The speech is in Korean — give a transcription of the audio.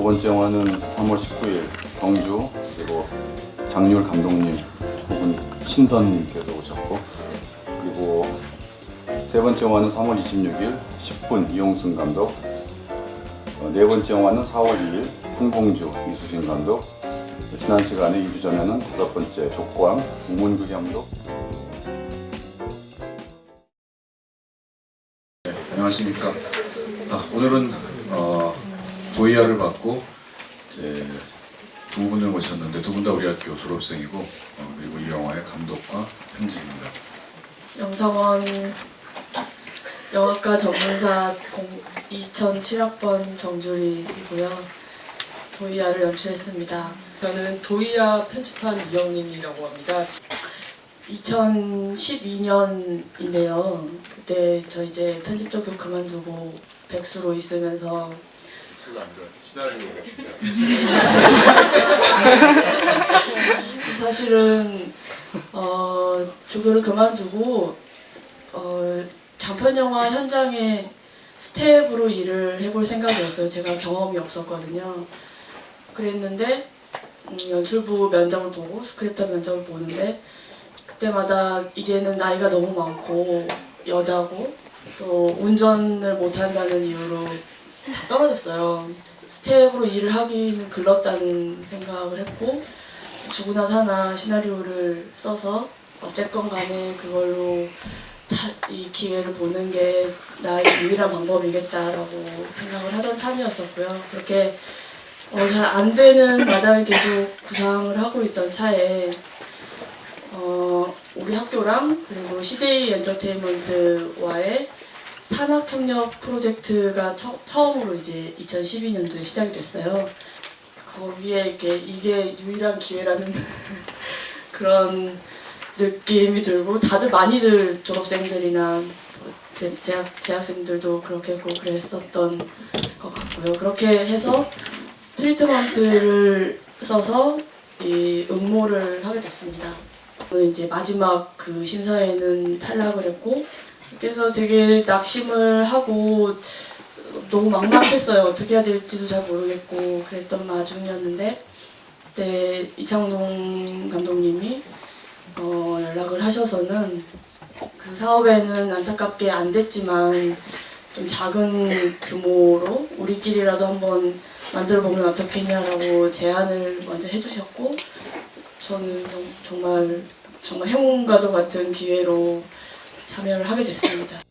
두 번째 영화는 3월 19일 경주 그리고 장률 감독님 혹은 신선님께서 오셨고 그리고 세 번째 영화는 3월 26일 10분 이용승 감독 어, 네 번째 영화는 4월 2일 홍봉주 이수진 감독 지난 시간에 2주 전에는 다섯 번째 족광 우문규 감독 네, 안녕하십니까. 아, 오늘은 어, 도이아를 받고 이제 두 분을 모셨는데 두 분 다 우리 학교 졸업생이고 어, 그리고 이 영화의 감독과 편집입니다. 영상원 영화과 전문사 2007학번 정주리이고요. 도이아를 연출했습니다. 저는 도이아 편집한 이영림이라고 합니다. 2012년인데요. 그때 저 이제 편집 쪽을 그만두고 백수로 있으면서 시나리오 사실은 어, 조교를 그만두고 어, 장편 영화 현장에 스텝으로 일을 해볼 생각이었어요. 제가 경험이 없었거든요. 그랬는데 음, 연출부 면접을 보고 스크립터 면접을 보는데 그때마다 이제는 나이가 너무 많고 여자고 또 운전을 못한다는 이유로 다 떨어졌어요. 스텝으로 일을 하기는 글렀다는 생각을 했고 죽으나 사나 시나리오를 써서 어쨌건 간에 그걸로 다이 기회를 보는 게 나의 유일한 방법이겠다라고 생각을 하던 참이었었고요. 그렇게 어, 잘 안 되는 마당을 계속 구상을 하고 있던 차에 어, 우리 학교랑 그리고 CJ 엔터테인먼트와의 산학협력 프로젝트가 처, 처음으로 이제 2012년도에 시작이 됐어요. 거기에 이렇게 이게 유일한 기회라는 그런 느낌이 들고 다들 많이들 졸업생들이나 뭐 재- 재학, 재학생들도 그렇게 했고 그랬었던 것 같고요. 그렇게 해서 트리트먼트를 써서 이 응모를 하게 됐습니다. 이제 마지막 그 심사에는 탈락을 했고 그래서 되게 낙심을 하고 너무 막막했어요. 어떻게 해야 될지도 잘 모르겠고 그랬던 와중이었는데 그때 이창동 감독님이 어, 연락을 하셔서는 그 사업에는 안타깝게 안 됐지만 좀 작은 규모로 우리끼리라도 한번 만들어 보면 어떻겠냐라고 제안을 먼저 해주셨고 저는 좀- 정말 정말 행운과도 같은 기회로 참여를 하게 됐습니다.